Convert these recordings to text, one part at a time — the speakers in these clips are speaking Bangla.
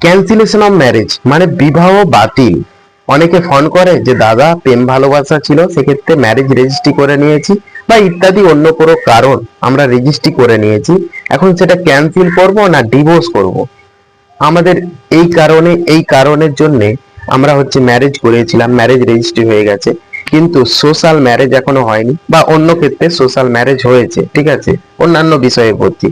ক্যান্সেলেশন অফ ম্যারেজ মানে বিবাহ বাতিল। অনেকে ফোন করে যে, দাদা, প্রেম ভালোবাসা ছিল, সেক্ষেত্রে ম্যারেজ রেজিস্ট্রি করে নিয়েছি বা ইত্যাদি অন্য কোনো কারণ আমরা রেজিস্ট্রি করে নিয়েছি। এখন সেটা ক্যান্সেল করব না ডিভোর্স করব? আমাদের এই কারণে, এই কারণের জন্য আমরা হচ্ছে ম্যারেজ করেছিলাম ম্যারেজ রেজিস্ট্রি হয়ে গেছে। কিন্তু সোশ্যাল ম্যারেজ এখনও হয়নি বা অন্য ক্ষেত্রে সোশ্যাল ম্যারেজ হয়েছে, ঠিক আছে? অন্যান্য বিষয়ে বলছি।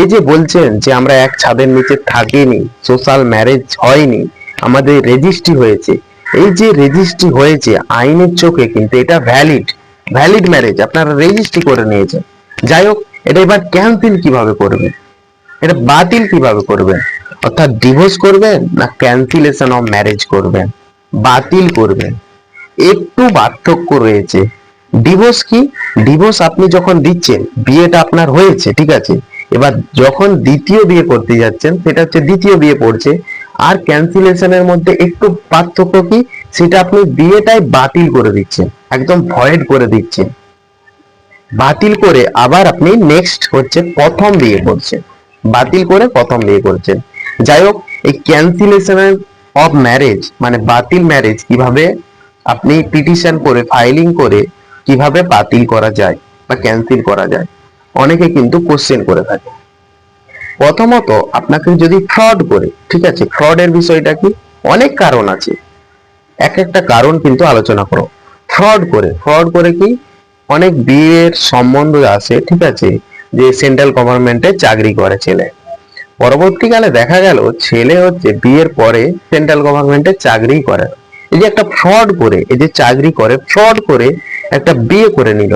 এই যে বলছেন যে আমরা এক ছাদের নিচে থাকিনি সোশ্যাল ম্যারেজ হয়নি, আমাদের রেজিস্ট্রি হয়েছে। এই যে রেজিস্ট্রি হয়েছে, আইনের চোখে কিন্তু এটা ভ্যালিড ভ্যালিড ম্যারেজ আপনারা রেজিস্ট্রি করে নিয়েছেন। যাই হোক, এটা এবার ক্যান্সেল কীভাবে করবেন? এটা বাতিল কীভাবে করবেন? অর্থাৎ ডিভোর্স করবেন না ক্যান্সেলেশন অফ ম্যারেজ করবেন? বাতিল করবেন। একটু পার্থক্য রয়েছে। ডিভোর্স কি? ডিভোর্স আপনি যখন দিচ্ছেন, বিয়েটা আপনার হয়েছে, ঠিক আছে? এবার যখন দ্বিতীয় বিয়ে করতে যাচ্ছেন, সেটা হচ্ছে দ্বিতীয় বিয়ে পড়ছে, আর ক্যান্সেলেশনের মধ্যে একটু পার্থক্য কি? সেটা আপনি বিয়েটাই বাতিল করে দিচ্ছেন, একদম ভয়েড করে দিচ্ছেন। বাতিল করে আবার আপনি নেক্সট হচ্ছে প্রথম বিয়ে করছেন। বাতিল করে প্রথম বিয়ে করছেন। যাই হোক, এই ক্যান্সেলেশন অফ ম্যারেজ মানে বাতিল ম্যারেজ কীভাবে আপনি পিটিশন করে ফাইলিং করে কীভাবে বাতিল করা যায় বা ক্যান্সেল করা যায়, অনেকে কিন্তু কোশ্চেন করে থাকে। প্রথমত আপনাকে যদি ফ্রড করে, ঠিক আছে ফ্রডের বিষয়টা কি? অনেক কারণ আছে। এক একটা কারণ কিন্তু আলোচনা করো। ফ্রড করে ফ্রড করে কি? অনেক বিয়ের সম্বন্ধ আছে, ঠিক আছে, যে সেন্ট্রাল গভর্নমেন্টে চাকরি করে ছেলে। পরবর্তীকালে দেখা গেল, ছেলে হচ্ছে বিয়ের পরে সেন্ট্রাল গভর্নমেন্টে চাকরি করে। এই যে একটা ফ্রড করে, এই যে চাকরি করে ফ্রড করে একটা বিয়ে করে নিল।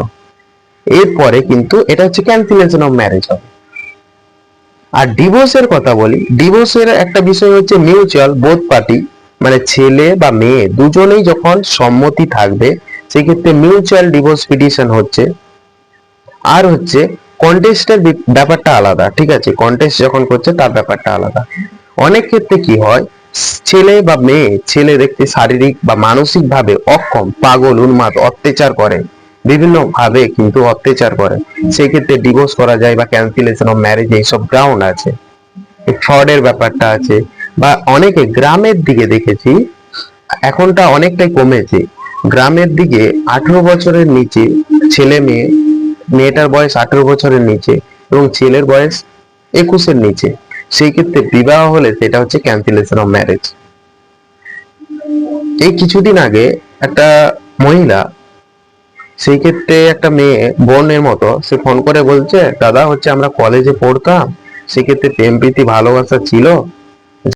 এরপরে কিন্তু এটা হচ্ছে ক্যান্সেলেশন অফ ম্যারেজ হবে। আর ডিভোর্সের কথা বলি ডিভোর্সের একটা বিষয় হচ্ছে মিউচুয়াল বোথ পার্টি মানে ছেলে বা মেয়ে, দুজনেই যখন সম্মতি থাকবে, সেক্ষেত্রে মিউচুয়াল ডিভোর্স পিটিশন হচ্ছে। আর হচ্ছে কন্টেস্টের ব্যাপারটা আলাদা, ঠিক আছে? কন্টেস্ট যখন করছে, তার ব্যাপারটা আলাদা। অনেক ক্ষেত্রে কি হয় ছেলে বা মেয়ে, ছেলে দেখতে শারীরিক বা মানসিক ভাবে অক্ষম, পাগল, উন্মাদ, অত্যাচার করে। বিভিন্ন ভাবে কিন্তু অত্যাচার করে। সেই ক্ষেত্রে ডিভোর্স করা যায় বা ক্যান্সেলেশন অফ ম্যারেজ এইসব গ্রাউন্ড আছে। ফ্রডের ব্যাপারটা আছে। বা অনেকে গ্রামের দিকে দেখেছি, এখনটা অনেকটাই কমেছে। গ্রামের দিকে আঠেরো বছরের নিচে ছেলে মেয়ে, মেয়েটার বয়স আঠেরো বছরের নিচে এবং ছেলের বয়স একুশের নিচে। সেই ক্ষেত্রে বিবাহ হলে সেটা হচ্ছে ক্যান্সেলেশন অফ ম্যারেজ এই কিছুদিন আগে একটা মহিলা, সেই ক্ষেত্রে একটা মেয়ে বোনের মতো, সে ফোন করে বলছে, দাদা, হচ্ছে আমরা কলেজে পড়তাম সেক্ষেত্রে প্রেম প্রীতি ভালোবাসা ছিল